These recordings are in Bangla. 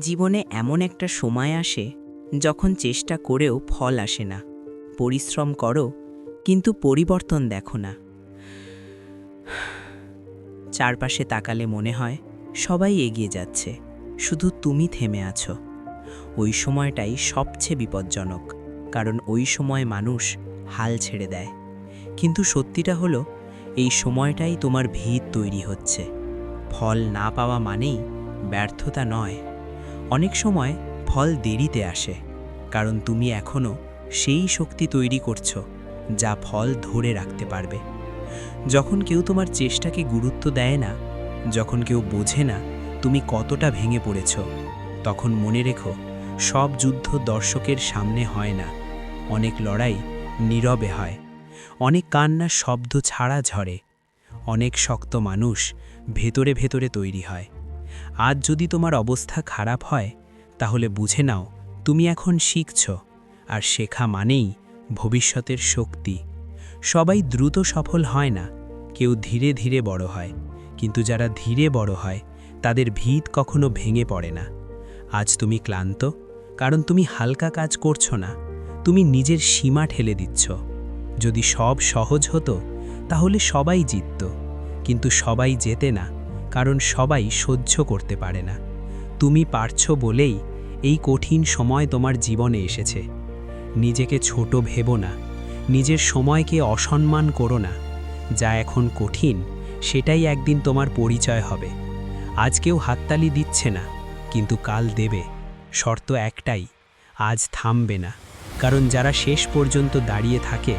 জীবনে এমন একটা সময় আসে যখন চেষ্টা করেও ফল আসে না। পরিশ্রম করো, কিন্তু পরিবর্তন দেখো না। চারপাশে তাকালে মনে হয় সবাই এগিয়ে যাচ্ছে, শুধু তুমি থেমে আছো। ওই সময়টাই সবচেয়ে বিপজ্জনক, কারণ ওই সময় মানুষ হাল ছেড়ে দেয়। কিন্তু সত্যিটা হলো, এই সময়টাই তোমার ভিত তৈরি হচ্ছে। ফল না পাওয়া মানেই ব্যর্থতা নয়। অনেক সময় ফল দেরিতে আসে, কারণ তুমি এখনও সেই শক্তি তৈরি করছ যা ফল ধরে রাখতে পারবে। যখন কেউ তোমার চেষ্টাকে গুরুত্ব দেয় না, যখন কেউ বোঝে না তুমি কতটা ভেঙে পড়েছ, তখন মনে রেখো সব যুদ্ধ দর্শকের সামনে হয় না, অনেক লড়াই নীরবে হয়, অনেক কান্না শব্দ ছাড়া ঝরে, অনেক শক্ত মানুষ ভেতরে ভেতরে তৈরি হয়। আজ যদি তোমার অবস্থা খারাপ হয়, তাহলে বুঝে নাও, তুমি এখন শিখছ, আর শেখা মানেই ভবিষ্যতের শক্তি। সবাই দ্রুত সফল হয় না, কেউ ধীরে ধীরে বড় হয়, কিন্তু যারা ধীরে বড় হয়, তাদের ভিত কখনো ভেঙে পড়ে না। আজ তুমি ক্লান্ত, কারণ তুমি হালকা কাজ করছ না, তুমি নিজের সীমা ঠেলে দিচ্ছ। যদি সব সহজ হতো, তাহলে সবাই জিতত, কিন্তু সবাই জেতে না কারণ সবাই সহ্য করতে পারে না। তুমি পারছ বলেই এই কঠিন সময় তোমার জীবনে এসেছে। নিজেকে ছোট ভেবো না। নিজের সময়কে অসম্মান করো না। যা এখন কঠিন, সেটাই একদিন তোমার পরিচয় হবে। আজ কেউ হাততালি দিচ্ছে না, কিন্তু কাল দেবে। শর্ত একটাই, আজ থামবে না। কারণ যারা শেষ পর্যন্ত দাঁড়িয়ে থাকে,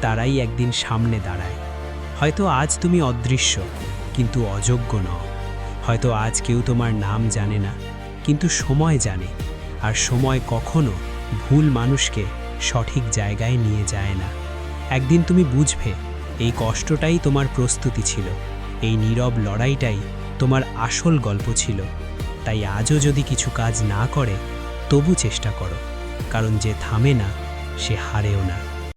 তারাই একদিন সামনে দাঁড়ায়। হয়তো আজ তুমি অদৃশ্য। কিন্তু অযোগ্য নও। হয়তো আজ কেউ তোমার নাম জানে না, কিন্তু সময় জানে, আর সময় কখনো ভুল মানুষকে সঠিক জায়গায় নিয়ে যায় না। একদিন তুমি বুঝবে, এই কষ্টটাই তোমার প্রস্তুতি ছিল, এই নীরব লড়াইটাই তোমার আসল গল্প ছিল। তাই আজও যদি কিছু কাজ না করে, তবু চেষ্টা করো, কারণ যে থামে না, সে হারেও না।